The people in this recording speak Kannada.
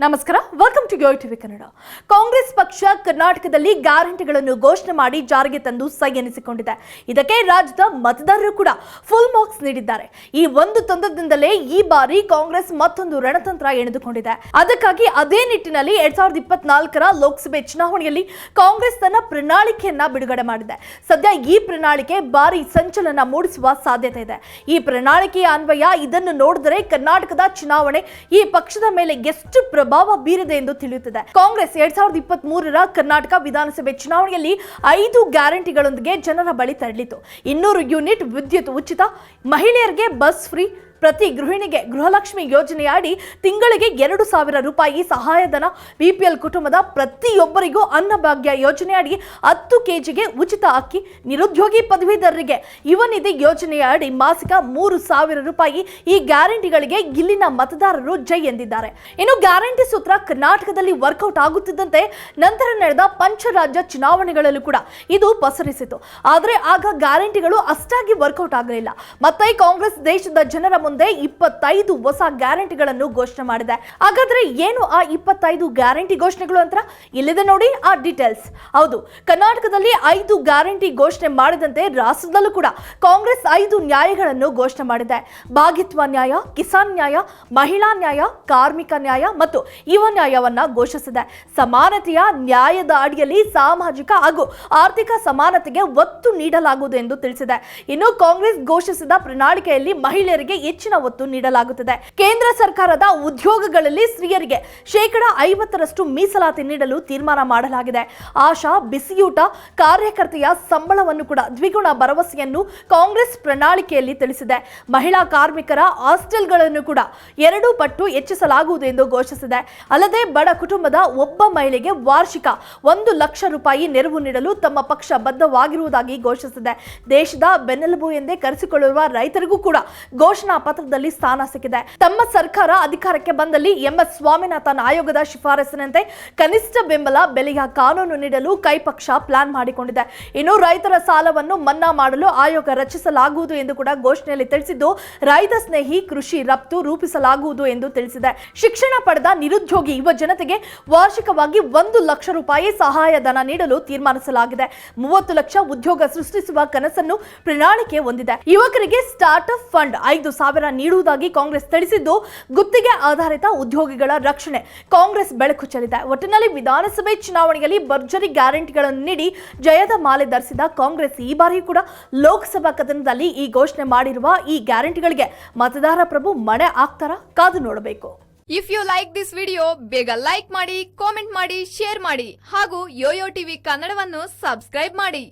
ನಮಸ್ಕಾರ welcome to Yo TV Kannada Congress ಪಕ್ಷ ಕರ್ನಾಟಕದಲ್ಲಿ ಗ್ಯಾರಂಟಿಗಳನ್ನು ಘೋಷಣೆ ಮಾಡಿ ಜಾರಿಗೆ ತಂದು ಸೈ ಎನಿಸಿಕೊಂಡಿದೆ. ಇದಕ್ಕೆ ರಾಜ್ಯದ ಮತದಾರರು ಕೂಡ ಫುಲ್ ಮಾರ್ಕ್ಸ್ ನೀಡಿದ್ದಾರೆ. ಈ ಒಂದು ತಂತ್ರದಿಂದಲೇ ಈ ಬಾರಿ ಕಾಂಗ್ರೆಸ್ ಮತ್ತೊಂದು ರಣತಂತ್ರ ಎಣೆದುಕೊಂಡಿದೆ. ಅದಕ್ಕಾಗಿ ಅದೇ ನಿಟ್ಟಿನಲ್ಲಿ ಎರಡ್ ಸಾವಿರದ ಇಪ್ಪತ್ನಾಲ್ಕರ ಲೋಕಸಭೆ ಚುನಾವಣೆಯಲ್ಲಿ ಕಾಂಗ್ರೆಸ್ ತನ್ನ ಪ್ರಣಾಳಿಕೆಯನ್ನ ಬಿಡುಗಡೆ ಮಾಡಿದೆ. ಸದ್ಯ ಈ ಪ್ರಣಾಳಿಕೆ ಭಾರಿ ಸಂಚಲನ ಮೂಡಿಸುವ ಸಾಧ್ಯತೆ ಇದೆ. ಈ ಪ್ರಣಾಳಿಕೆಯ ಅನ್ವಯ ಇದನ್ನು ನೋಡಿದರೆ ಕರ್ನಾಟಕದ ಚುನಾವಣೆ ಈ ಪಕ್ಷದ ಮೇಲೆ ಎಷ್ಟು ಬೀರಿದೆ ಎಂದು ತಿಳಿಯುತ್ತದೆ. ಕಾಂಗ್ರೆಸ್ ಎರಡ್ ಸಾವಿರದ ಇಪ್ಪತ್ತ್ ಮೂರರ ಕರ್ನಾಟಕ ವಿಧಾನಸಭೆ ಚುನಾವಣೆಯಲ್ಲಿ ಐದು ಗ್ಯಾರಂಟಿಗಳೊಂದಿಗೆ ಜನರ ಬಳಿ ತೆರಳಿತು. ಇನ್ನೂರು ಯೂನಿಟ್ ವಿದ್ಯುತ್ ಉಚಿತ, ಮಹಿಳೆಯರಿಗೆ ಬಸ್ ಫ್ರೀ ಪ್ರತಿ ಗೃಹಿಣಿಗೆ ಗೃಹಲಕ್ಷ್ಮಿ ಯೋಜನೆಯಡಿ ತಿಂಗಳಿಗೆ ಎರಡು ಸಾವಿರ ರೂಪಾಯಿ ಸಹಾಯಧನ, ಬಿಪಿಎಲ್ ಕುಟುಂಬದ ಪ್ರತಿಯೊಬ್ಬರಿಗೂ ಅನ್ನಭಾಗ್ಯ ಯೋಜನೆಯಡಿ ಹತ್ತು ಕೆಜಿಗೆ ಉಚಿತ ಅಕ್ಕಿ, ನಿರುದ್ಯೋಗಿ ಪದವೀಧರರಿಗೆ ಯುವ ನಿಧಿ ಯೋಜನೆಯ ಅಡಿ ಮಾಸಿಕ ಮೂರು ಸಾವಿರ ರೂಪಾಯಿ ಈ ಗ್ಯಾರಂಟಿಗಳಿಗೆ ಇಲ್ಲಿನ ಮತದಾರರು ಜೈ ಎಂದಿದ್ದಾರೆ. ಇನ್ನು ಗ್ಯಾರಂಟಿ ಸೂತ್ರ ಕರ್ನಾಟಕದಲ್ಲಿ ವರ್ಕೌಟ್ ಆಗುತ್ತಿದ್ದಂತೆ ನಂತರ ನಡೆದ ಪಂಚರಾಜ್ಯ ಚುನಾವಣೆಗಳಲ್ಲೂ ಕೂಡ ಇದು ಪಸರಿಸಿತು. ಆದರೆ ಆಗ ಗ್ಯಾರಂಟಿಗಳು ಅಷ್ಟಾಗಿ ವರ್ಕೌಟ್ ಆಗಲಿಲ್ಲ. ಮತ್ತೆ ಕಾಂಗ್ರೆಸ್ ದೇಶದ ಜನರ ಮುಂದೆ ಇಪ್ಪತ್ತೈದು ಹೊಸ ಗ್ಯಾರಂಟಿಗಳನ್ನು ಘೋಷಣೆ ಮಾಡಿದೆ. ಹಾಗಾದ್ರೆ ಏನು ಆ ಇಪ್ಪತ್ತೈದು ಗ್ಯಾರಂಟಿ ಘೋಷಣೆಗಳು ಅಂತ? ಇಲ್ಲಿದೆ ನೋಡಿ ಆ ಡೀಟೇಲ್ಸ್ ಹೌದು, ಕರ್ನಾಟಕದಲ್ಲಿ ಐದು ಗ್ಯಾರಂಟಿ ಘೋಷಣೆ ಮಾಡಿದಂತೆ ರಾಷ್ಟ್ರದಲ್ಲೂ ಕೂಡ ಕಾಂಗ್ರೆಸ್ ಐದು ನ್ಯಾಯಗಳನ್ನು ಘೋಷಣೆ ಮಾಡಿದೆ. ಭಾಗಿತ್ವ ನ್ಯಾಯ, ಕಿಸಾನ್ ನ್ಯಾಯ, ಮಹಿಳಾ ನ್ಯಾಯ, ಕಾರ್ಮಿಕ ನ್ಯಾಯ ಮತ್ತು ಯುವ ನ್ಯಾಯವನ್ನ ಘೋಷಿಸಿದೆ. ಸಮಾನತೆಯ ನ್ಯಾಯದ ಅಡಿಯಲ್ಲಿ ಸಾಮಾಜಿಕ ಹಾಗೂ ಆರ್ಥಿಕ ಸಮಾನತೆಗೆ ಒತ್ತು ನೀಡಲಾಗುವುದು ಎಂದು ತಿಳಿಸಿದೆ. ಇನ್ನು ಕಾಂಗ್ರೆಸ್ ಘೋಷಿಸಿದ ಪ್ರಣಾಳಿಕೆಯಲ್ಲಿ ಮಹಿಳೆಯರಿಗೆ ಹೆಚ್ಚಿನ ಒತ್ತು ನೀಡಲಾಗುತ್ತದೆ. ಕೇಂದ್ರ ಸರ್ಕಾರದ ಉದ್ಯೋಗಗಳಲ್ಲಿ ಸ್ತ್ರೀಯರಿಗೆ ಶೇಕಡ ಐವತ್ತರಷ್ಟು ಮೀಸಲಾತಿ ನೀಡಲು ತೀರ್ಮಾನ ಮಾಡಲಾಗಿದೆ. ಆಶಾ, ಬಿಸಿಯೂಟ, ಕಾರ್ಯಕರ್ತೆಯ ಸಂಬಳವನ್ನು ಕೂಡ ದ್ವಿಗುಣ ಭರವಸೆಯನ್ನು ಕಾಂಗ್ರೆಸ್ ಪ್ರಣಾಳಿಕೆಯಲ್ಲಿ ತಿಳಿಸಿದೆ. ಮಹಿಳಾ ಕಾರ್ಮಿಕರ ಹಾಸ್ಟೆಲ್ಗಳನ್ನು ಕೂಡ ಎರಡು ಪಟ್ಟು ಹೆಚ್ಚಿಸಲಾಗುವುದು ಎಂದು ಘೋಷಿಸಿದೆ. ಅಲ್ಲದೆ ಬಡ ಕುಟುಂಬದ ಒಬ್ಬ ಮಹಿಳೆಗೆ ವಾರ್ಷಿಕ ಒಂದು ಲಕ್ಷ ರೂಪಾಯಿ ನೆರವು ನೀಡಲು ತಮ್ಮ ಪಕ್ಷ ಬದ್ಧವಾಗಿರುವುದಾಗಿ ಘೋಷಿಸಿದೆ. ದೇಶದ ಬೆನ್ನೆಲುಬು ಎಂದೇ ಕರೆಸಿಕೊಳ್ಳುವ ರೈತರಿಗೂ ಕೂಡ ಘೋಷಣಾ ಪತ್ರದಲ್ಲಿ ಸ್ಥಾನ ಸಿಕ್ಕಿದೆ. ತಮ್ಮ ಸರ್ಕಾರ ಅಧಿಕಾರಕ್ಕೆ ಬಂದಲ್ಲಿ ಎಂಎಸ್ ಸ್ವಾಮಿನಾಥನ್ ಆಯೋಗದ ಶಿಫಾರಸಿನಂತೆ ಕನಿಷ್ಠ ಬೆಂಬಲ, ಬೆಲೆಯ ಕಾನೂನು ನೀಡಲು ಕೈಪಕ್ಷ ಪ್ಲಾನ್ ಮಾಡಿಕೊಂಡಿದೆ. ಇನ್ನು ರೈತರ ಸಾಲವನ್ನು ಮನ್ನಾ ಮಾಡಲು ಆಯೋಗ ರಚಿಸಲಾಗುವುದು ಎಂದು ಕೂಡ ಘೋಷಣೆಯಲ್ಲಿ ತಿಳಿಸಿದ್ದು, ರೈತ ಸ್ನೇಹಿ, ಕೃಷಿ ರಫ್ತು ರೂಪಿಸಲಾಗುವುದು ಎಂದು ತಿಳಿಸಿದೆ. ಶಿಕ್ಷಣ ಪಡೆದ ನಿರುದ್ಯೋಗಿ ಯುವ ಜನತೆಗೆ ವಾರ್ಷಿಕವಾಗಿ ಒಂದು ಲಕ್ಷ ರೂಪಾಯಿ ಸಹಾಯಧನ ನೀಡಲು ತೀರ್ಮಾನಿಸಲಾಗಿದೆ. ಮೂವತ್ತು ಲಕ್ಷ ಉದ್ಯೋಗ ಸೃಷ್ಟಿಸುವ ಕನಸನ್ನು ಪ್ರಣಾಳಿಕೆ ಹೊಂದಿದೆ. ಯುವಕರಿಗೆ ಸ್ಟಾರ್ಟ್ ಅಪ್ ಫಂಡ್ ಐದು ಸಾವಿರ ನೀಡುವುದಾಗಿ ಕಾಂಗ್ರೆಸ್ ತಿಳಿಸಿದ್ದು, ಗುತ್ತಿಗೆ ಆಧಾರಿತ ಉದ್ಯೋಗಿಗಳ ರಕ್ಷಣೆ. ಕಾಂಗ್ರೆಸ್ ಬೆಳಕು ಚೆಲ್ಲಿದೆ. ಒಟ್ಟಿನಲ್ಲಿ ವಿಧಾನಸಭೆ ಚುನಾವಣೆಯಲ್ಲಿ ಭರ್ಜರಿ ಗ್ಯಾರಂಟಿಗಳನ್ನು ನೀಡಿ ಜಯದ ಮಾಲೆ ಧರಿಸಿದ ಕಾಂಗ್ರೆಸ್ ಈ ಬಾರಿಯೂ ಕೂಡ ಲೋಕಸಭಾ ಕದನದಲ್ಲಿ ಈ ಘೋಷಣೆ ಮಾಡಿರುವ ಈ ಗ್ಯಾರಂಟಿಗಳಿಗೆ ಮತದಾರ ಪ್ರಭು ಮಣೆ ಆಗ್ತಾರ? ಕಾದು ನೋಡಬೇಕು. If you like this video ಬೇಗ ಲೈಕ್ ಮಾಡಿ ಕಾಮೆಂಟ್ ಮಾಡಿ ಶೇರ್ ಮಾಡಿ ಹಾಗೂ ಯೋಯೋ ಟಿವಿ ಕನ್ನಡವನ್ನು ಸಬ್ಸ್ಕ್ರೈಬ್ ಮಾಡಿ.